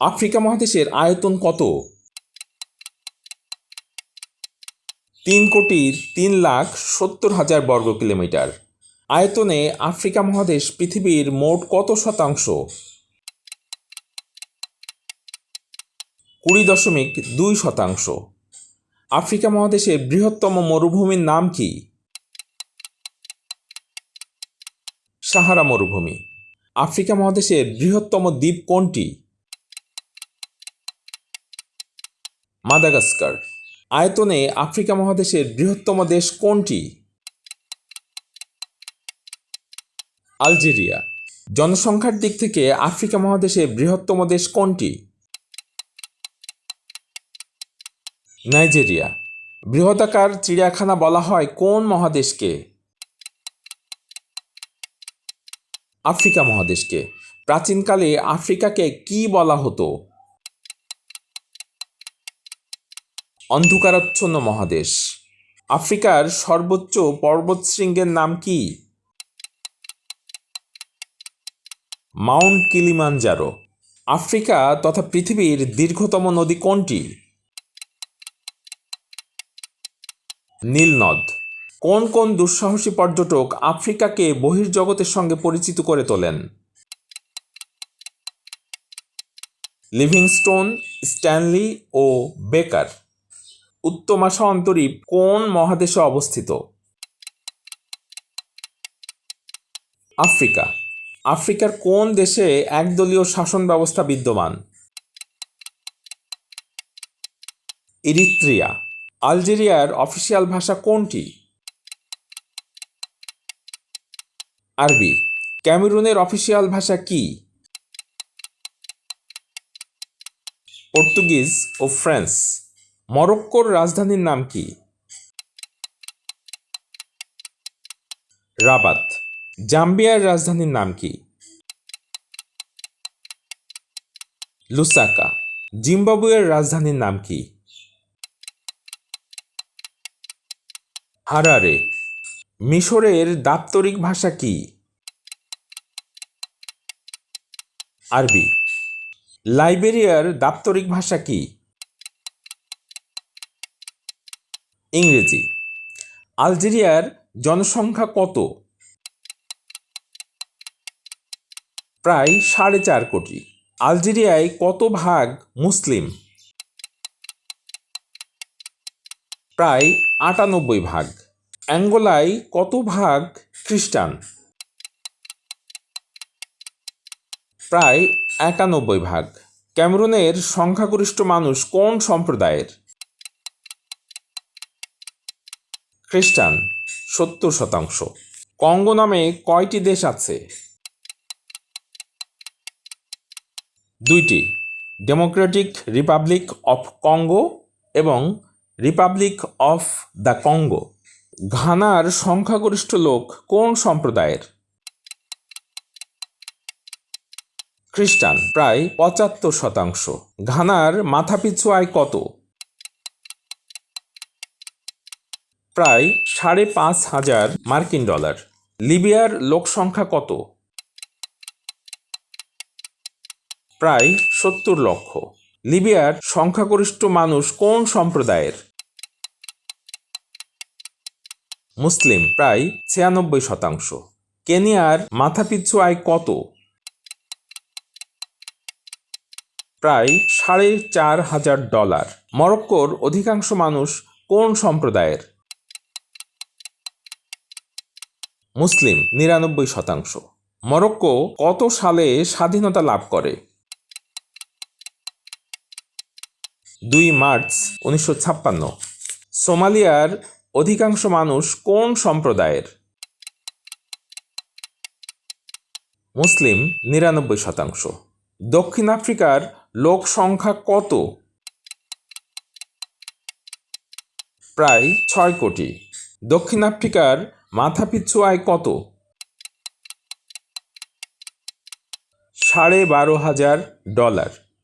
Africa মহাদেশের আয়তন কত? তিন কোটি তিন লাখ সত্তর হাজার বর্গ কিলোমিটার। আয়তনে আফ্রিকা মহাদেশ পৃথিবীর মোট কত শতাংশ? কুড়ি দশমিক দুই শতাংশ। আফ্রিকা মহাদেশের বৃহত্তম মরুভূমির নাম কি? সাহারা মরুভূমি। আফ্রিকা মহাদেশের বৃহত্তম দ্বীপ কোনটি? মাদাগাস্কার। আয়তনে আফ্রিকা মহাদেশের বৃহত্তম দেশ কোনটি? আলজেরিয়া। জনসংখ্যার দিক থেকে আফ্রিকা মহাদেশের বৃহত্তম দেশ কোনটি? নাইজেরিয়া। বৃহদাকার চিড়িয়াখানা বলা হয় কোন মহাদেশকে? আফ্রিকা মহাদেশকে। প্রাচীনকালে আফ্রিকাকে কি বলা হতো? অন্ধকারাচ্ছন্ন মহাদেশ। আফ্রিকার সর্বোচ্চ পর্বতশৃঙ্গের নাম কি? মাউন্ট কিলিমানজারো আফ্রিকা তথা পৃথিবীর দীর্ঘতম নদী কোনটি? নীলনদ। কোন কোন দুঃসাহসী পর্যটক আফ্রিকাকে বহির্জগতের সঙ্গে পরিচিত করে তোলেন? লিভিংস্টোন, স্ট্যানলি ও বেকার। উত্তমাশা অন্তরীপ কোন মহাদেশে অবস্থিত? আফ্রিকা। আফ্রিকার কোন দেশে একদলীয় শাসন ব্যবস্থা বিদ্যমান? ইরিত্রিয়া। আলজেরিয়ার অফিসিয়াল ভাষা কোনটি? আরবি। ক্যামেরুনের অফিসিয়াল ভাষা কি? পর্তুগিজ ও ফ্রান্স। মরক্কোর রাজধানীর নাম কি? রাবাত, জাম্বিয়ার রাজধানীর নাম কি? লুসাকা, জিম্বাবুয়ের রাজধানীর নাম কি? হারারে, মিশরের দাপ্তরিক ভাষা কি? আরবি, লাইবেরিয়ার দাপ্তরিক ভাষা কি? ইংরেজি। আলজেরিয়ার জনসংখ্যা কত? প্রায় সাড়ে চার কোটি। আলজেরিয়ায় কত ভাগ মুসলিম? প্রায় আটানব্বই ভাগ। অ্যাঙ্গোলায় কত ভাগ খ্রিস্টান? প্রায় একানব্বই ভাগ। ক্যামেরুনের সংখ্যাগরিষ্ঠ মানুষ কোন সম্প্রদায়ের? খ্রিস্টান, সত্তর শতাংশ। কঙ্গো নামে কয়টি দেশ আছে? দুইটি ডেমোক্রেটিক রিপাবলিক অফ কঙ্গো এবং রিপাবলিক অফ দ্য কঙ্গো ঘানার সংখ্যাগরিষ্ঠ লোক কোন সম্প্রদায়ের? খ্রিস্টান, প্রায় পঁচাত্তর শতাংশ। ঘানার মাথাপিছু আয় কত? প্রায় সাড়ে পাঁচ হাজার মার্কিন ডলার। লিবিয়ার লোক সংখ্যা কত? প্রায় সত্তর লক্ষ। লিবিয়ার সংখ্যাগরিষ্ঠ মানুষ কোন সম্প্রদায়ের? মুসলিম, প্রায় ছিয়ানব্বই শতাংশ। কেনিয়ার মাথাপিছু আয় কত? প্রায় সাড়ে চার হাজার ডলার। মরক্কোর অধিকাংশ মানুষ কোন সম্প্রদায়ের? মুসলিম নিরানব্বই শতাংশ। মরক্কো কত সালে স্বাধীনতা লাভ করে? দুই মার্চ উনিশশো ছাপ্পান্ন। সোমালিয়ার অধিকাংশ মানুষ কোন সম্প্রদায়ের? মুসলিম নিরানব্বই শতাংশ। দক্ষিণ আফ্রিকার লোক সংখ্যা কত? প্রায় ছয় কোটি। দক্ষিণ আফ্রিকার মাথাপিছু আয় কত? সাড়ে বারো হাজার ডলার।